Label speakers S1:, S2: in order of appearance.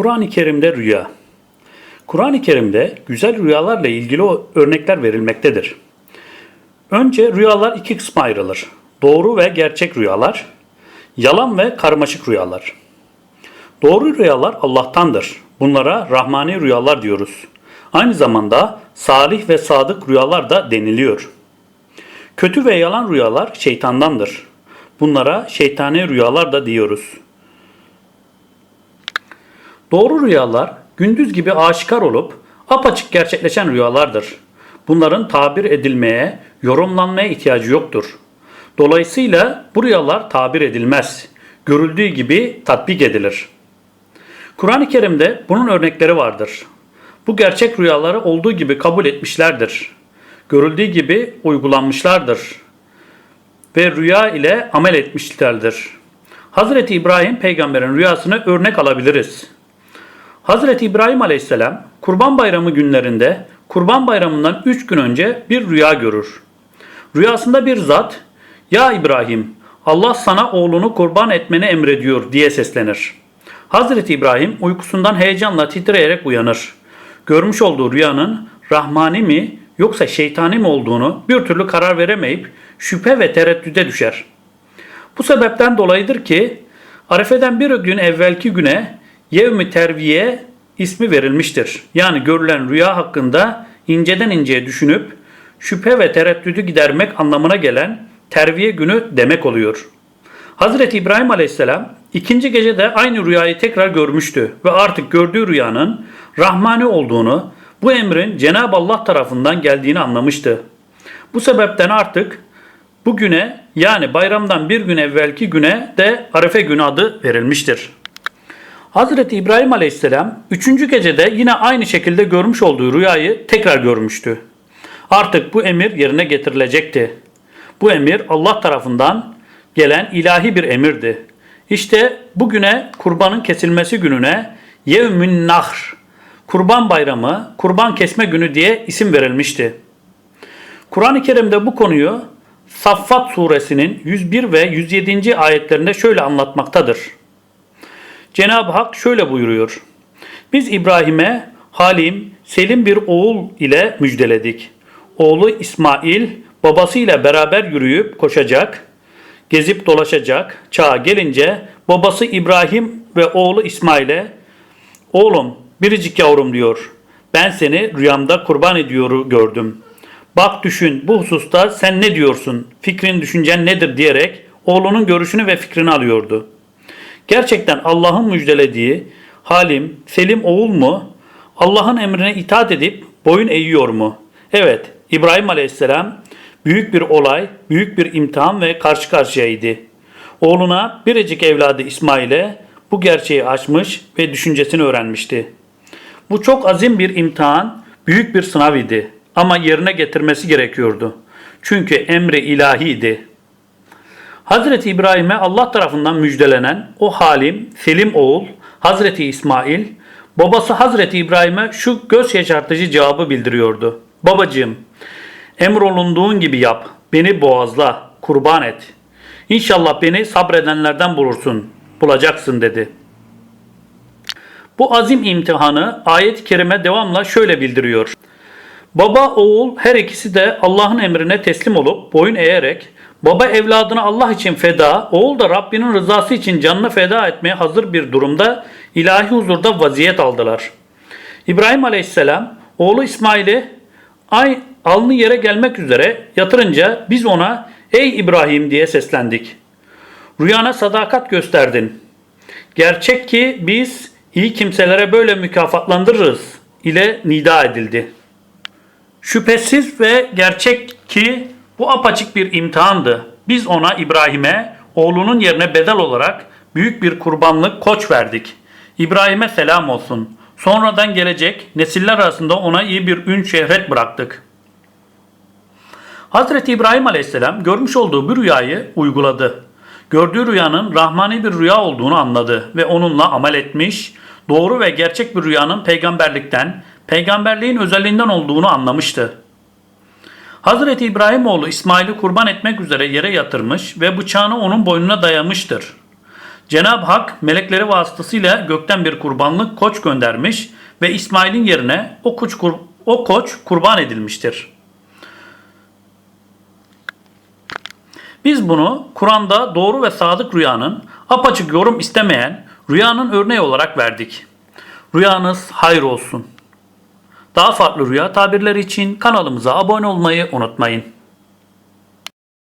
S1: Kur'an-ı Kerim'de rüya. Kur'an-ı Kerim'de güzel rüyalarla ilgili örnekler verilmektedir. Önce rüyalar iki kısma ayrılır. Doğru ve gerçek rüyalar, yalan ve karmaşık rüyalar. Doğru rüyalar Allah'tandır. Bunlara rahmani rüyalar diyoruz. Aynı zamanda salih ve sadık rüyalar da deniliyor. Kötü ve yalan rüyalar şeytandandır. Bunlara şeytani rüyalar da diyoruz. Doğru rüyalar gündüz gibi aşikar olup apaçık gerçekleşen rüyalardır. Bunların tabir edilmeye, yorumlanmaya ihtiyacı yoktur. Dolayısıyla bu rüyalar tabir edilmez. Görüldüğü gibi tatbik edilir. Kur'an-ı Kerim'de bunun örnekleri vardır. Bu gerçek rüyaları olduğu gibi kabul etmişlerdir. Görüldüğü gibi uygulanmışlardır. Ve rüya ile amel etmişlerdir. Hazreti İbrahim peygamberin rüyasını örnek alabiliriz. Hazreti İbrahim Aleyhisselam Kurban Bayramı günlerinde Kurban Bayramı'ndan 3 gün önce bir rüya görür. Rüyasında bir zat "Ya İbrahim, Allah sana oğlunu kurban etmeni emrediyor." diye seslenir. Hazreti İbrahim uykusundan heyecanla titreyerek uyanır. Görmüş olduğu rüyanın rahmani mi yoksa şeytani mi olduğunu bir türlü karar veremeyip şüphe ve tereddüde düşer. Bu sebepten dolayıdır ki Arefe'den bir gün evvelki güne Yevmi Terviye ismi verilmiştir. Yani görülen rüya hakkında inceden inceye düşünüp şüphe ve tereddüdü gidermek anlamına gelen terviye günü demek oluyor. Hazreti İbrahim Aleyhisselam ikinci gecede aynı rüyayı tekrar görmüştü ve artık gördüğü rüyanın Rahmani olduğunu, bu emrin Cenab-ı Allah tarafından geldiğini anlamıştı. Bu sebepten artık bugüne yani bayramdan bir gün evvelki güne de Arefe günü adı verilmiştir. Hazreti İbrahim Aleyhisselam üçüncü gecede yine aynı şekilde görmüş olduğu rüyayı tekrar görmüştü. Artık bu emir yerine getirilecekti. Bu emir Allah tarafından gelen ilahi bir emirdi. İşte bugüne kurbanın kesilmesi gününe Yevmün Nahr, Kurban Bayramı, Kurban Kesme Günü diye isim verilmişti. Kur'an-ı Kerim'de bu konuyu Saffat suresinin 101 ve 107. ayetlerinde şöyle anlatmaktadır. Cenab-ı Hak şöyle buyuruyor. Biz İbrahim'e halim, selim bir oğul ile müjdeledik. Oğlu İsmail babasıyla beraber yürüyüp koşacak, gezip dolaşacak. Çağa gelince babası İbrahim ve oğlu İsmail'e Oğlum biricik yavrum diyor. Ben seni rüyamda kurban ediyoru gördüm. Bak düşün bu hususta sen ne diyorsun? Fikrin düşüncen nedir diyerek oğlunun görüşünü ve fikrini alıyordu. Gerçekten Allah'ın müjdelediği Halim, Selim oğul mu? Allah'ın emrine itaat edip boyun eğiyor mu? Evet, İbrahim Aleyhisselam büyük bir olay, büyük bir imtihan ve karşı karşıyaydı. Oğluna biricik evladı İsmail'e bu gerçeği açmış ve düşüncesini öğrenmişti. Bu çok azim bir imtihan, büyük bir sınav idi ama yerine getirmesi gerekiyordu. Çünkü emri ilahiydi. Hazreti İbrahim'e Allah tarafından müjdelenen o halim, Selim oğul Hazreti İsmail, babası Hazreti İbrahim'e şu göz yaşartıcı cevabı bildiriyordu. Babacığım, emrolunduğun gibi yap, beni boğazla, kurban et. İnşallah beni sabredenlerden bulursun, bulacaksın dedi. Bu azim imtihanı ayet-i kerime devamla şöyle bildiriyor. Baba oğul her ikisi de Allah'ın emrine teslim olup boyun eğerek baba evladını Allah için feda, oğul da Rabbinin rızası için canını feda etmeye hazır bir durumda ilahi huzurda vaziyet aldılar. İbrahim Aleyhisselam oğlu İsmail'i ay alnı yere gelmek üzere yatırınca biz ona ey İbrahim diye seslendik. Rüyana sadakat gösterdin. Gerçek ki biz iyi kimselere böyle mükafatlandırırız ile nida edildi.'' Şüphesiz ve gerçek ki bu apaçık bir imtihandı. Biz ona İbrahim'e oğlunun yerine bedel olarak büyük bir kurbanlık koç verdik. İbrahim'e selam olsun. Sonradan gelecek nesiller arasında ona iyi bir ün şehret bıraktık. Hazreti İbrahim Aleyhisselam görmüş olduğu bir rüyayı uyguladı. Gördüğü rüyanın rahmani bir rüya olduğunu anladı ve onunla amel etmiş, doğru ve gerçek bir rüyanın peygamberlikten, peygamberliğin özelliğinden olduğunu anlamıştı. Hazreti İbrahimoğlu İsmail'i kurban etmek üzere yere yatırmış ve bıçağını onun boynuna dayamıştır. Cenab-ı Hak melekleri vasıtasıyla gökten bir kurbanlık koç göndermiş ve İsmail'in yerine o koç, kur- o koç kurban edilmiştir. Biz bunu Kur'an'da doğru ve sadık rüyanın apaçık yorum istemeyen rüyanın örneği olarak verdik. Rüyanız hayır olsun. Daha farklı rüya tabirleri için kanalımıza abone olmayı unutmayın.